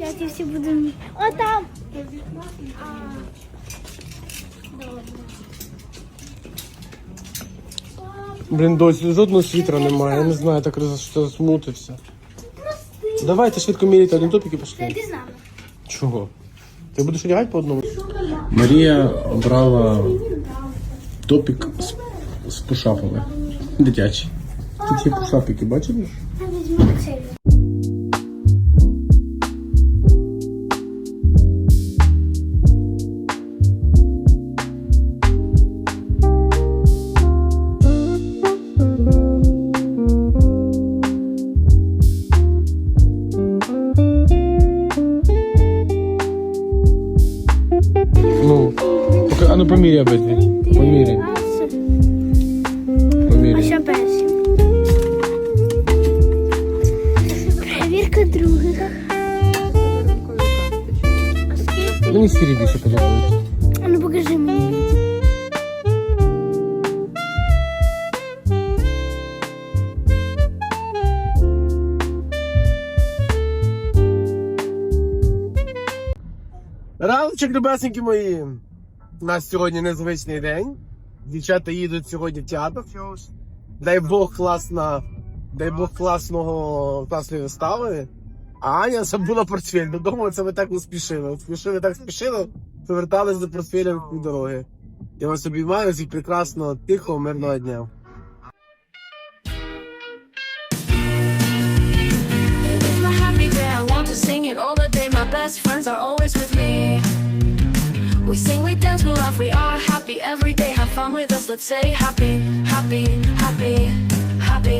Я ці всі буду. О, там. Блін, досі жодного світра немає. Я не знаю, так що змутився. Давайте швидко міряти один топік і Ти пішли. з нами. Чого? Ти будеш одягати по одному? Марія обрала топік з, з пушапами. Дитячий. Тут є пушапики, бачиш? Поміряй обидві. Поміряй. А Поміряй. ще перший. Перевірка других. А скільки? Мені сірі більше подобається. А ну покажи мені. Раночок, любесенькі мої. У нас сьогодні незвичний день. Дівчата їдуть сьогодні в театр. Дай Бог класна, дай Бог класного класної вистави. А Аня забула портфель. Додому це ви так не спішили. От Спішили так спішили, повертались до портфеля в дороги. Я вас обіймаю всіх прекрасного, тихого, мирного дня. Best friends are always. We sing, we dance, we laugh, we are happy every day. Have fun with us, let's say happy, happy, happy, happy.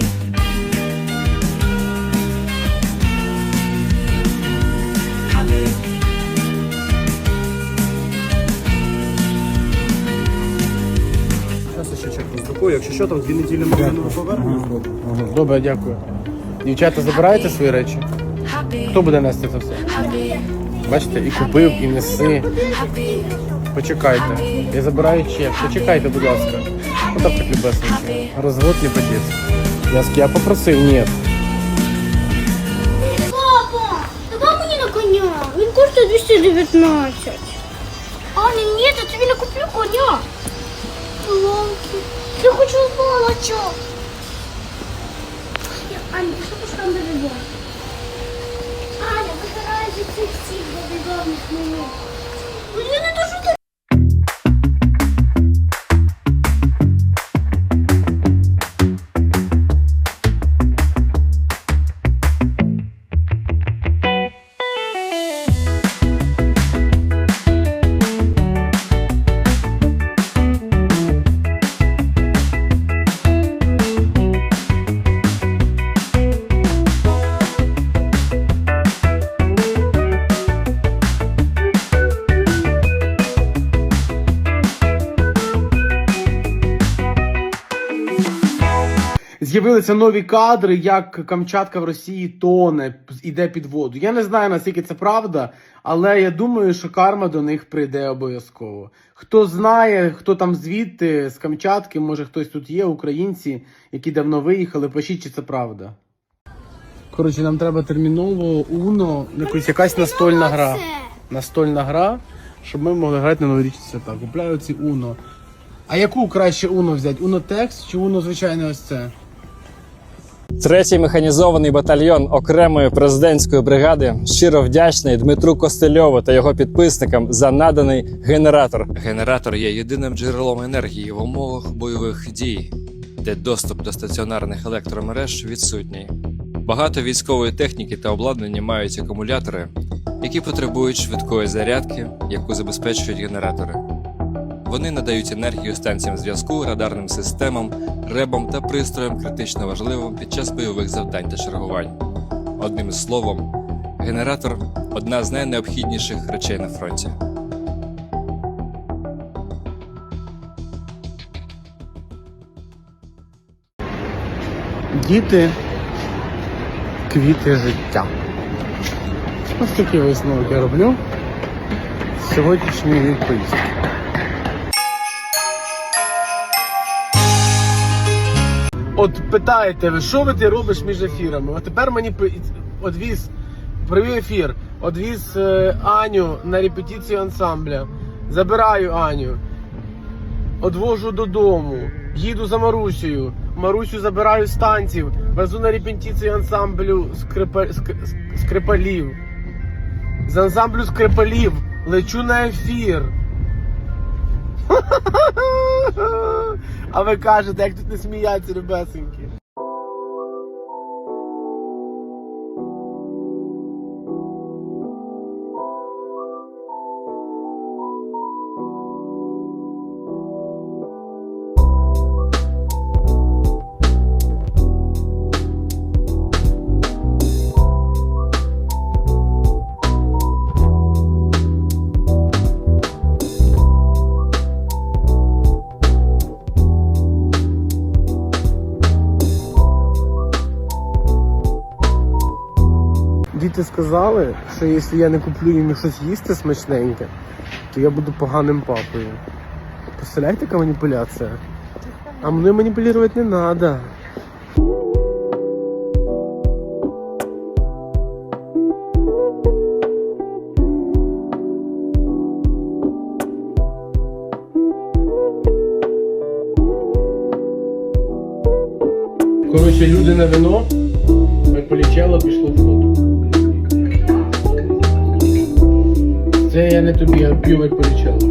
Happy. Зараз ще чек роздрукую. Якщо що, там дві неділі магазину повернемо. Добре, дякую. Дівчата, забирайте свої речі. Happy, Хто буде нести це все? happy, Бачите, і купив, і неси. Почекайте. Я забираю чек. Почекайте, будь ласка. Ну так любесеньки. Розвод по-детски. Я, я попросив, ні. Папа, давай мені на коня. Він коштує 219. Аня, ні, я тобі не куплю коня. Я хочу волочок. Аня, пішли пускай бобігон. Аня, вибирай з цих всіх бобігонних З'явилися нові кадри, як Камчатка в Росії тоне, іде під воду. Я не знаю, наскільки це правда, але я думаю, що карма до них прийде обов'язково. Хто знає, хто там звідти з Камчатки, може хтось тут є, українці, які давно виїхали, пишіть, чи це правда. Коротше, нам треба терміново Уно, якусь якась настольна гра. Настольна гра, щоб ми могли грати на новорічні свята. Купляю ці Уно. А яку краще Уно взяти? Уно текст чи Уно звичайне ось це? Третій механізований батальйон окремої президентської бригади щиро вдячний Дмитру Костельову та його підписникам за наданий генератор. Генератор є єдиним джерелом енергії в умовах бойових дій, де доступ до стаціонарних електромереж відсутній. Багато військової техніки та обладнання мають акумулятори, які потребують швидкої зарядки, яку забезпечують генератори. Вони надають енергію станціям зв'язку, радарним системам, ребам та пристроям критично важливим під час бойових завдань та чергувань. Одним словом, генератор одна з найнеобхідніших речей на фронті. Діти квіти життя. Ось такий висновок я роблю з сьогоднішньої поїздки. От питаєте ви, що ви ти робиш між ефірами? От тепер мені одвіз провів ефір. Одвіз е, Аню на репетицію ансамбля. Забираю Аню. Одвожу додому. Їду за Марусею. Марусю забираю з танців. Везу на репетицію ансамблю скрипа... ск- ск- скрипалів. З ансамблю скрипалів лечу на ефір. А ви кажете, як тут не сміяться, ребесеньки. Діти сказали, що якщо я не куплю їм щось їсти смачненьке, то я буду поганим папою. Представляєте, яка маніпуляція? А мною маніпулювати не треба. Коротше, люди на вино, полічело, пішло в ход. Це я не тобі, я п'ю полічело.